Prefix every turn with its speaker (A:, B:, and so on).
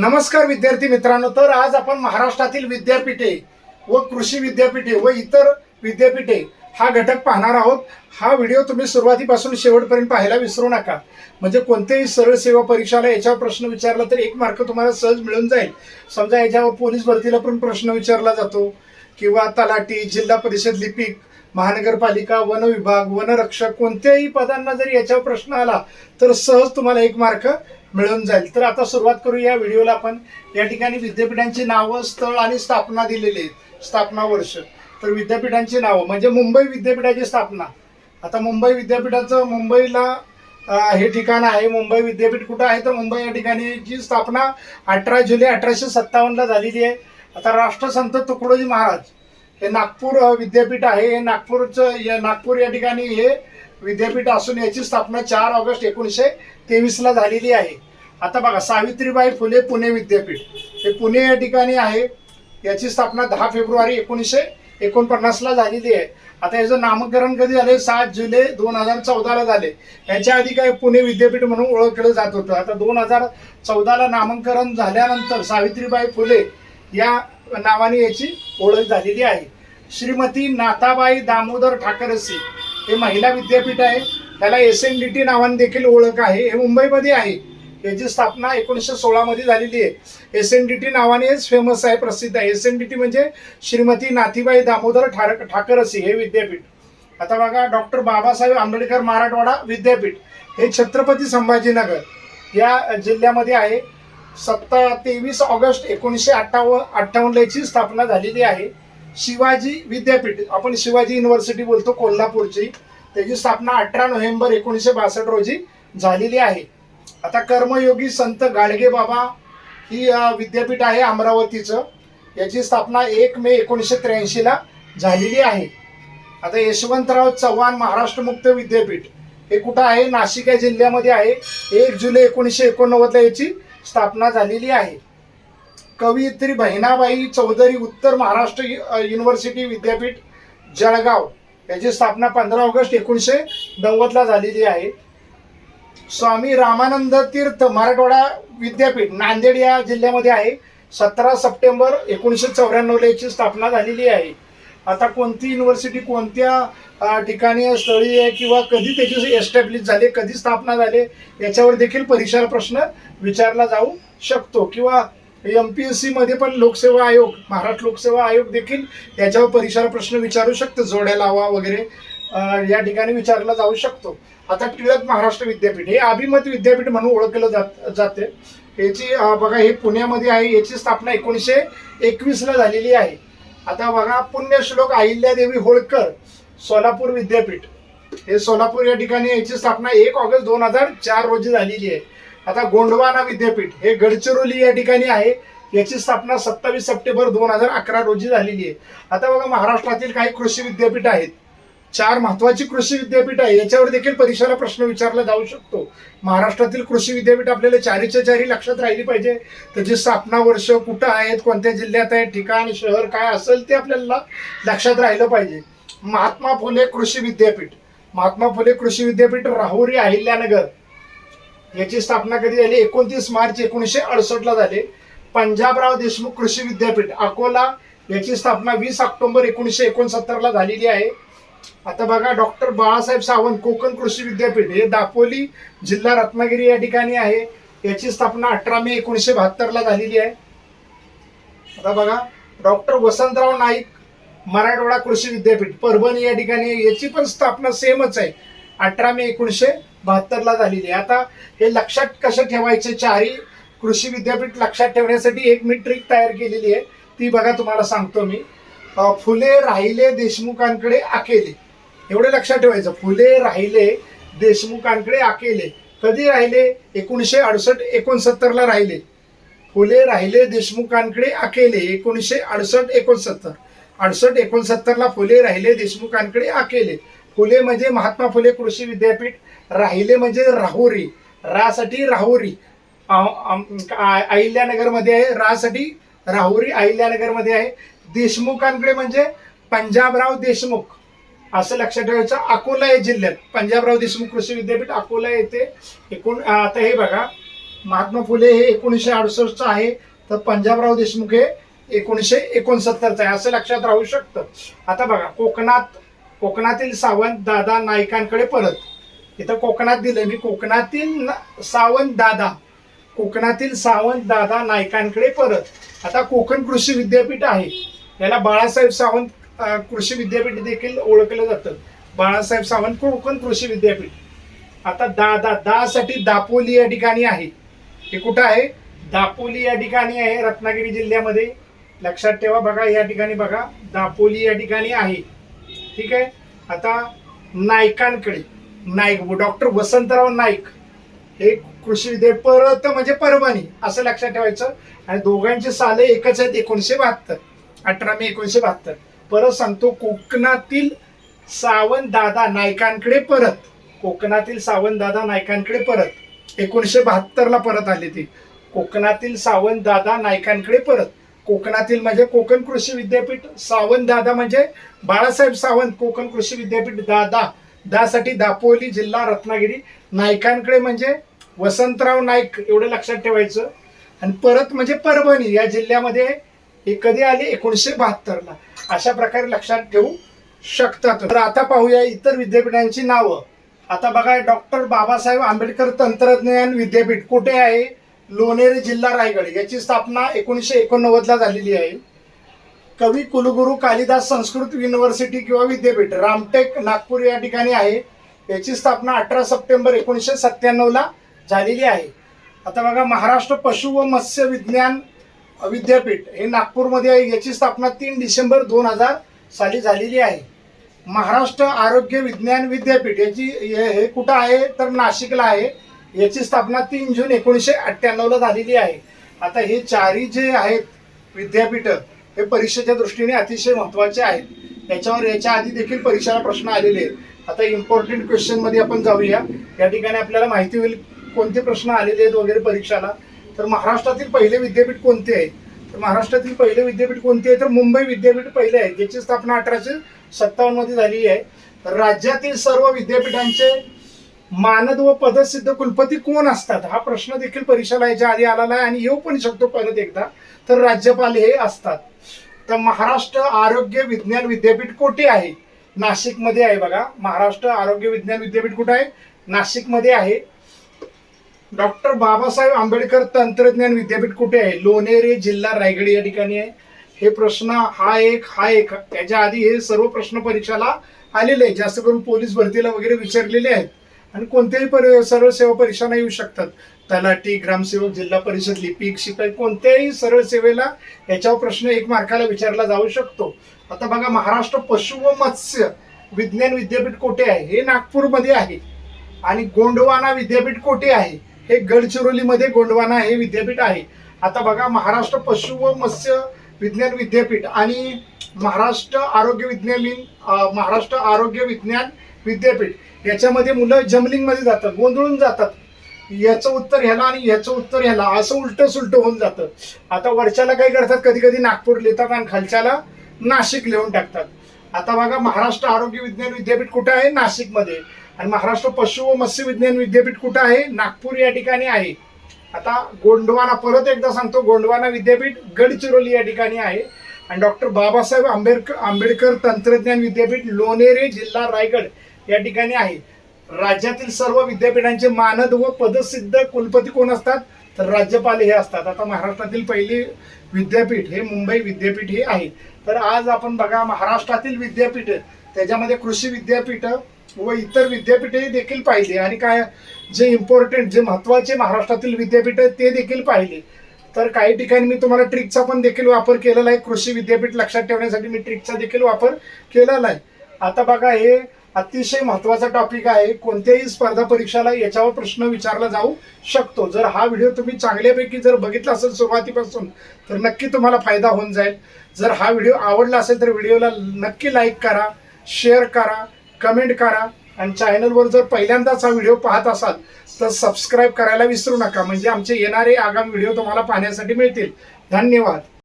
A: नमस्कार विद्यार्थी मित्रांनो तर आज आपण महाराष्ट्रातील विद्यापीठे व कृषी विद्यापीठे व इतर विद्यापीठे हा घटक पाहणार आहोत हा व्हिडिओ तुम्ही सुरुवातीपासून शेवटपर्यंत पाहायला विसरू नका म्हणजे कोणत्याही सरळ सेवा परीक्षाला याच्यावर प्रश्न विचारला तर एक मार्क तुम्हाला सहज मिळून जाईल समजा याच्यावर पोलीस भरतीला पण प्रश्न विचारला जातो किंवा तलाठी जिल्हा परिषद लिपिक महानगरपालिका वन विभाग वनरक्षक कोणत्याही पदांना जर याच्यावर प्रश्न आला तर सहज तुम्हाला एक मार्क मिळून जाईल तर आता सुरुवात करू या व्हिडिओला आपण या ठिकाणी विद्यापीठांची नावं स्थळ आणि स्थापना दिलेली आहेत स्थापना वर्ष तर विद्यापीठांची नावं म्हणजे मुंबई विद्यापीठाची स्थापना आता मुंबई विद्यापीठाचं मुंबईला हे ठिकाण आहे मुंबई विद्यापीठ कुठं आहे तर मुंबई या ठिकाणी जी स्थापना अठरा जुलै अठराशे सत्तावन्नला झालेली आहे आता राष्ट्रसंत तुकडोजी महाराज हे नागपूर विद्यापीठ आहे हे नागपूरचं नागपूर या ठिकाणी हे विद्यापीठ असून याची स्थापना चार ऑगस्ट एकोणीसशे तेवीसला झालेली आहे आता बघा सावित्रीबाई फुले पुणे विद्यापीठ हे पुणे या ठिकाणी आहे याची स्थापना दहा फेब्रुवारी एकोणीसशे एकोणपन्नासला झालेली आहे आता याचं नामकरण कधी झाले सात जुलै दोन हजार चौदाला झाले याच्या आधी काय पुणे विद्यापीठ म्हणून ओळखलं जात होतं आता दोन हजार चौदाला नामांकरण झाल्यानंतर सावित्रीबाई फुले या नावाने याची ओळख झालेली आहे श्रीमती नाथाबाई दामोदर ठाकरसी हे महिला विद्यापीठ आहे त्याला एस एन डी टी नावाने देखील ओळख आहे हे मुंबईमध्ये आहे याची स्थापना एकोणीसशे सोळामध्ये झालेली आहे एस एन डी टी नावानेच फेमस आहे प्रसिद्ध आहे एस एन डी टी म्हणजे श्रीमती नाथीबाई दामोदर ठाकर ठाकरसी हे विद्यापीठ आता बघा डॉक्टर बाबासाहेब आंबेडकर मराठवाडा विद्यापीठ हे छत्रपती संभाजीनगर या जिल्ह्यामध्ये आहे सत्ता तेवीस ऑगस्ट एकोणीसशे अठ्ठावन्न अठ्ठावन्न स्थापना झालेली आहे शिवाजी विद्यापीठ आपण शिवाजी युनिव्हर्सिटी बोलतो कोल्हापूरची त्याची स्थापना अठरा नोव्हेंबर एकोणीसशे बासष्ट रोजी झालेली आहे आता कर्मयोगी संत गाडगे बाबा ही विद्यापीठ आहे अमरावतीचं याची स्थापना एक मे एकोणीसशे त्र्याऐंशीला झालेली आहे आता यशवंतराव चव्हाण महाराष्ट्र मुक्त विद्यापीठ हे कुठं आहे नाशिक या जिल्ह्यामध्ये आहे एक जुलै एकोणीसशे एकोणनव्वदला याची स्थापना झालेली आहे कवयित्री बहिणाबाई चौधरी उत्तर महाराष्ट्र युनिव्हर्सिटी विद्यापीठ जळगाव याची स्थापना पंधरा ऑगस्ट एकोणीसशे नव्वदला झालेली आहे स्वामी रामानंद तीर्थ मराठवाडा विद्यापीठ नांदेड या जिल्ह्यामध्ये आहे सतरा सप्टेंबर एकोणीसशे चौऱ्याण्णवला याची स्थापना झालेली आहे आता कोणती युनिव्हर्सिटी कोणत्या ठिकाणी स्थळी आहे किंवा कधी त्याची एस्टॅब्लिश झाले कधी स्थापना झाले याच्यावर देखील परीक्षा प्रश्न विचारला जाऊ शकतो किंवा एम पी एस सीमध्ये पण लोकसेवा आयोग महाराष्ट्र लोकसेवा आयोग देखील याच्यावर परीक्षा प्रश्न विचारू शकतो जोड्या लावा वगैरे या ठिकाणी विचारला जाऊ शकतो आता टिळक महाराष्ट्र विद्यापीठ हे अभिमत विद्यापीठ म्हणून ओळखलं जात जाते याची बघा हे पुण्यामध्ये आहे याची स्थापना एकोणीसशे एकवीसला झालेली आहे आता बघा पुण्यश्लोक अहिल्यादेवी होळकर सोलापूर विद्यापीठ हे सोलापूर या ठिकाणी याची स्थापना एक ऑगस्ट दोन हजार चार रोजी झालेली आहे आता गोंडवाना विद्यापीठ हे गडचिरोली या ठिकाणी आहे याची स्थापना सत्तावीस सप्टेंबर दोन हजार अकरा रोजी झालेली आहे आता बघा महाराष्ट्रातील काही कृषी विद्यापीठ आहेत चार महत्वाची कृषी विद्यापीठ आहे याच्यावर देखील परीक्षेला प्रश्न विचारला जाऊ शकतो महाराष्ट्रातील कृषी विद्यापीठ आपल्याला चारीच्या चारी लक्षात राहिली पाहिजे त्याची स्थापना वर्ष कुठं आहेत कोणत्या जिल्ह्यात आहे ठिकाण शहर काय असेल ते आपल्याला लक्षात राहिलं पाहिजे महात्मा फुले कृषी विद्यापीठ महात्मा फुले कृषी विद्यापीठ राहुरी अहिल्यानगर याची स्थापना कधी झाली एकोणतीस मार्च एकोणीसशे अडसष्टला झाली पंजाबराव देशमुख कृषी विद्यापीठ अकोला याची स्थापना वीस ऑक्टोबर एकोणीसशे एकोणसत्तरला झालेली आहे आता बघा डॉक्टर बाळासाहेब सावंत कोकण कृषी विद्यापीठ हे दापोली जिल्हा रत्नागिरी या ठिकाणी आहे याची स्थापना अठरा मे एकोणीसशे बहात्तरला झालेली आहे आता बघा डॉक्टर वसंतराव नाईक मराठवाडा कृषी विद्यापीठ परभणी या ठिकाणी याची पण स्थापना सेमच आहे अठरा मे एकोणीसशे बहात्तरला झालेली आहे आता हे लक्षात कसं ठेवायचे चारी कृषी विद्यापीठ लक्षात ठेवण्यासाठी एक मी ट्रिक तयार केलेली आहे ती बघा तुम्हाला सांगतो मी फुले राहिले देशमुखांकडे आकेले एवढे लक्षात ठेवायचं फुले राहिले देशमुखांकडे आकेले कधी राहिले एकोणीसशे अडुसष्ट एकोणसत्तरला राहिले फुले राहिले देशमुखांकडे अकेले एकोणीसशे अडुसष्ट एकोणसत्तर अडुसष्ट एकोणसत्तरला फुले राहिले देशमुखांकडे आकेले फुले म्हणजे महात्मा फुले कृषी विद्यापीठ राहिले म्हणजे राहुरी रासाठी राहुरी अहिल्यानगरमध्ये आहे रासाठी राहुरी अहिल्यानगरमध्ये आहे देशमुखांकडे म्हणजे पंजाबराव देशमुख असं लक्षात ठेवायचं अकोला या जिल्ह्यात पंजाबराव देशमुख कृषी विद्यापीठ अकोला येथे एकूण आता हे बघा महात्मा फुले हे एकोणीसशे अडुसष्टचं आहे तर पंजाबराव देशमुख हे एकोणीसशे एकोणसत्तरचं आहे असं लक्षात राहू शकतं आता बघा कोकणात कोकणातील सावंत दादा नायकांकडे परत इथं कोकणात दिलं मी कोकणातील सावंत दादा कोकणातील सावंत दादा नायकांकडे परत आता कोकण कृषी विद्यापीठ आहे याला बाळासाहेब सावंत कृषी विद्यापीठ देखील ओळखलं जातं बाळासाहेब सावंत कोकण कृषी विद्यापीठ आता दादा दासाठी दापोली या ठिकाणी आहे हे कुठं आहे दापोली या ठिकाणी आहे रत्नागिरी जिल्ह्यामध्ये लक्षात ठेवा बघा या ठिकाणी बघा दापोली या ठिकाणी आहे ठीक आहे आता नायकांकडे नाईक डॉक्टर वसंतराव नाईक हे कृषी विधेयक परत म्हणजे परभणी असं लक्षात ठेवायचं आणि दोघांची साले एकच आहेत एकोणीसशे बहात्तर अठरा मे एकोणीसशे बहात्तर परत सांगतो कोकणातील सावंतदादा नायकांकडे परत कोकणातील सावंतदादा नायकांकडे परत एकोणीसशे बहात्तरला परत आले ते कोकणातील सावंतदादा नायकांकडे परत कोकणातील म्हणजे कोकण कृषी विद्यापीठ सावंत दादा म्हणजे बाळासाहेब सावंत कोकण कृषी विद्यापीठ दादा दासाठी दापोली जिल्हा रत्नागिरी नायकांकडे म्हणजे वसंतराव नाईक एवढं लक्षात ठेवायचं आणि परत म्हणजे परभणी या जिल्ह्यामध्ये हे कधी आले एकोणीसशे ला अशा प्रकारे लक्षात ठेवू शकतात तर आता पाहूया इतर विद्यापीठांची नावं आता बघा डॉक्टर बाबासाहेब आंबेडकर तंत्रज्ञान विद्यापीठ कुठे आहे लोणेरे जिल्हा रायगड याची स्थापना एकोणीसशे एकोणनव्वदला झालेली आहे कवी कुलगुरू कालिदास संस्कृत युनिव्हर्सिटी किंवा विद्यापीठ रामटेक नागपूर या ठिकाणी आहे याची स्थापना अठरा सप्टेंबर एकोणीसशे सत्त्याण्णवला झालेली आहे आता बघा महाराष्ट्र पशु व मत्स्य विज्ञान विद्यापीठ हे नागपूरमध्ये आहे याची स्थापना तीन डिसेंबर दोन हजार साली झालेली आहे महाराष्ट्र आरोग्य विज्ञान विद्यापीठ याची हे कुठं आहे तर नाशिकला आहे याची स्थापना तीन जून एकोणीसशे अठ्ठ्याण्णवला झालेली आहे आता हे चारही जे आहेत विद्यापीठ हे परीक्षेच्या दृष्टीने अतिशय महत्त्वाचे आहेत याच्यावर याच्या आधी देखील परीक्षेला प्रश्न आलेले आहेत आता इम्पॉर्टंट क्वेश्चनमध्ये आपण जाऊया या ठिकाणी आपल्याला माहिती होईल कोणते प्रश्न आलेले आहेत वगैरे परीक्षाला तर महाराष्ट्रातील पहिले विद्यापीठ कोणते आहे तर महाराष्ट्रातील पहिले विद्यापीठ कोणते आहे तर मुंबई विद्यापीठ पहिले आहे ज्याची स्थापना अठराशे सत्तावन्नमध्ये झालेली आहे तर राज्यातील सर्व विद्यापीठांचे मानद व पदसिद्ध कुलपती कोण असतात हा प्रश्न देखील परीक्षेला याच्या आधी आलेला आहे आणि येऊ पण शकतो परत एकदा तर राज्यपाल हे असतात तर महाराष्ट्र आरोग्य विज्ञान विद्यापीठ कुठे आहे नाशिकमध्ये आहे बघा महाराष्ट्र आरोग्य विज्ञान विद्यापीठ कुठे आहे नाशिकमध्ये आहे डॉक्टर बाबासाहेब आंबेडकर तंत्रज्ञान विद्यापीठ कुठे आहे लोणेरे जिल्हा रायगड या ठिकाणी आहे हे प्रश्न हा एक हा एक त्याच्या आधी हे सर्व प्रश्न परीक्षाला आलेले आहे जास्त करून पोलीस भरतीला वगैरे विचारलेले आहेत आणि कोणत्याही परि सरळ सेवा परीक्षा नाही येऊ शकतात तलाठी ग्रामसेवक जिल्हा परिषद लिपिक शिपाई कोणत्याही सरळ सेवेला याच्यावर प्रश्न एक मार्काला विचारला जाऊ शकतो आता बघा महाराष्ट्र पशु व मत्स्य विज्ञान विद्यापीठ कोठे आहे हे नागपूरमध्ये आहे आणि गोंडवाना विद्यापीठ कोठे आहे हे गडचिरोलीमध्ये गोंडवाना हे विद्यापीठ आहे आता बघा महाराष्ट्र पशु व मत्स्य विज्ञान विद्यापीठ आणि महाराष्ट्र आरोग्य विज्ञान महाराष्ट्र आरोग्य विज्ञान विद्यापीठ याच्यामध्ये मुलं जमलिंगमध्ये जातात गोंधळून जातात याचं उत्तर ह्याला आणि याचं उत्तर ह्याला असं उलट सुलट होऊन जातं आता वरच्याला काय करतात कधी कधी नागपूर लिहितात आणि खालच्याला नाशिक लिहून टाकतात आता बघा महाराष्ट्र आरोग्य विज्ञान विद्यापीठ कुठं आहे नाशिकमध्ये आणि महाराष्ट्र पशु व मत्स्य विज्ञान विद्यापीठ कुठं आहे नागपूर या ठिकाणी आहे आता गोंडवाना परत एकदा सांगतो गोंडवाना विद्यापीठ गडचिरोली या ठिकाणी आहे आणि डॉक्टर बाबासाहेब आंबेडकर आंबेडकर तंत्रज्ञान विद्यापीठ लोणेरे जिल्हा रायगड या ठिकाणी आहे राज्यातील सर्व विद्यापीठांचे मानद व पदसिद्ध कुलपती कोण असतात तर राज्यपाल हे असतात आता महाराष्ट्रातील पहिले विद्यापीठ हे मुंबई विद्यापीठ हे आहे तर आज आपण बघा महाराष्ट्रातील विद्यापीठ त्याच्यामध्ये कृषी विद्यापीठ व इतर विद्यापीठे देखील पाहिले आणि काय जे इम्पॉर्टंट जे महत्त्वाचे महाराष्ट्रातील विद्यापीठ ते देखील पाहिले तर काही ठिकाणी मी तुम्हाला ट्रिकचा पण देखील वापर केलेला आहे कृषी विद्यापीठ लक्षात ठेवण्यासाठी मी ट्रिकचा देखील वापर केलेला आहे आता बघा हे अतिशय महत्वाचा टॉपिक आहे कोणत्याही स्पर्धा परीक्षाला याच्यावर प्रश्न विचारला जाऊ शकतो जर हा व्हिडिओ तुम्ही चांगल्यापैकी जर बघितला असेल सुरुवातीपासून तर नक्की तुम्हाला फायदा होऊन जाईल जर हा व्हिडिओ आवडला असेल तर व्हिडिओला नक्की लाईक करा शेअर करा कमेंट करा आणि चॅनलवर जर पहिल्यांदाच हा व्हिडिओ पाहत असाल तर सबस्क्राईब करायला विसरू नका म्हणजे आमचे येणारे आगामी व्हिडिओ तुम्हाला पाहण्यासाठी मिळतील धन्यवाद